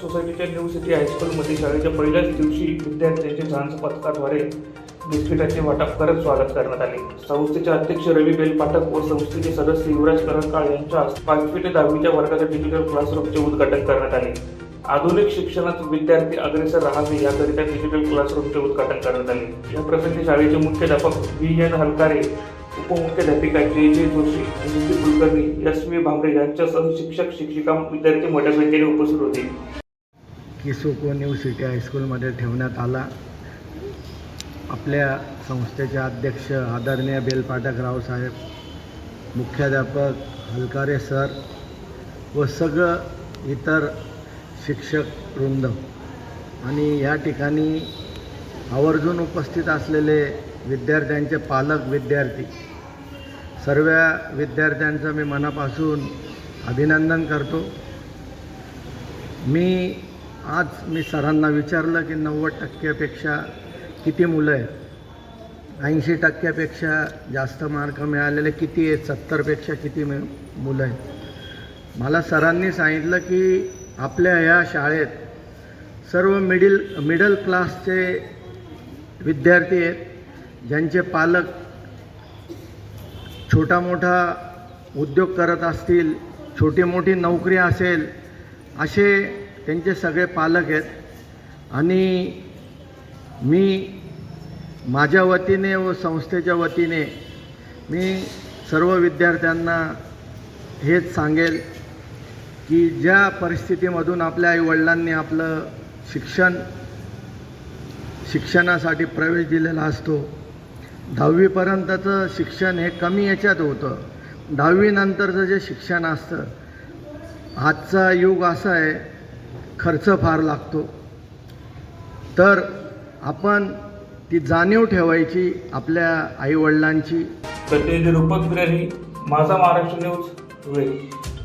सोसायटीच्या new city हायस्कूलमध्ये शाळेच्या पहिल्याच दिवशी विद्यार्थ्यांचे झांज पथकाद्वारे बिस्किटाचे वाटप करत स्वागत करण्यात आले. संस्थेचे अध्यक्ष रवी बेल पाठक व संस्थेचे सदस्य युवराज करंकाळ यांच्या पाचवी ते दहावीच्या वर्गाच्या डिजिटल क्लासरूमचे उद्घाटन करण्यात आले. आधुनिक शिक्षणात विद्यार्थी अग्रेसर राहावे याकरिता डिजिटल क्लासरूमचे उद्घाटन करण्यात आले. या प्रसंगी शाळेचे मुख्याध्यापक V N हलकारे उपमुख्याध्यापिका J J Joshi Kulkarni S V Bhambare यांच्यासह शिक्षक शिक्षिका विद्यार्थी मोठ्या संख्येने उपस्थित होते. किसोको न्यू सिटी हायस्कूलमध्ये ठेवण्यात आला. आपल्या संस्थेचे अध्यक्ष आदरणीय बेलपाठक रावसाहेब मुख्याध्यापक हलकारे सर व सगळं इतर शिक्षक वृंद. आणि या ठिकाणी आवर्जून उपस्थित असलेले विद्यार्थ्यांचे पालक विद्यार्थी सर्व विद्यार्थ्यांचं मी मनापासून अभिनंदन करतो. मी आज मी सरांना विचारलं की नव्वद टक्क्यापेक्षा किती मुलं आहेत? ऐंशी टक्क्यापेक्षा जास्त मार्क मिळालेले किती आहेत? सत्तरपेक्षा किती मि मुलं आहेत? मला सरांनी सांगितलं की आपल्या ह्या शाळेत सर्व मिडिल मिडल क्लासचे विद्यार्थी आहेत ज्यांचे पालक छोटा मोठा उद्योग करत असतील छोटी मोठी नोकरी असेल असे त्यांचे सगळे पालक आहेत. आणि मी माझ्या वतीने व संस्थेच्या वतीने मी सर्व विद्यार्थ्यांना हेच सांगेल की ज्या परिस्थितीमधून आपल्या आईवडिलांनी आपलं शिक्षण शिक्षणासाठी प्रवेश दिलेला असतो दहावीपर्यंतचं शिक्षण हे कमी याच्यात होतं. दहावीनंतरचं जे शिक्षण असतं आजचा युग असा आहे खर्च फार लागतो. तर आपण ती जाणीव ठेवायची आपल्या आईवडिलांची. प्रतिनिधी रूपक बिरारी माझा महाराष्ट्र न्यूज वेळ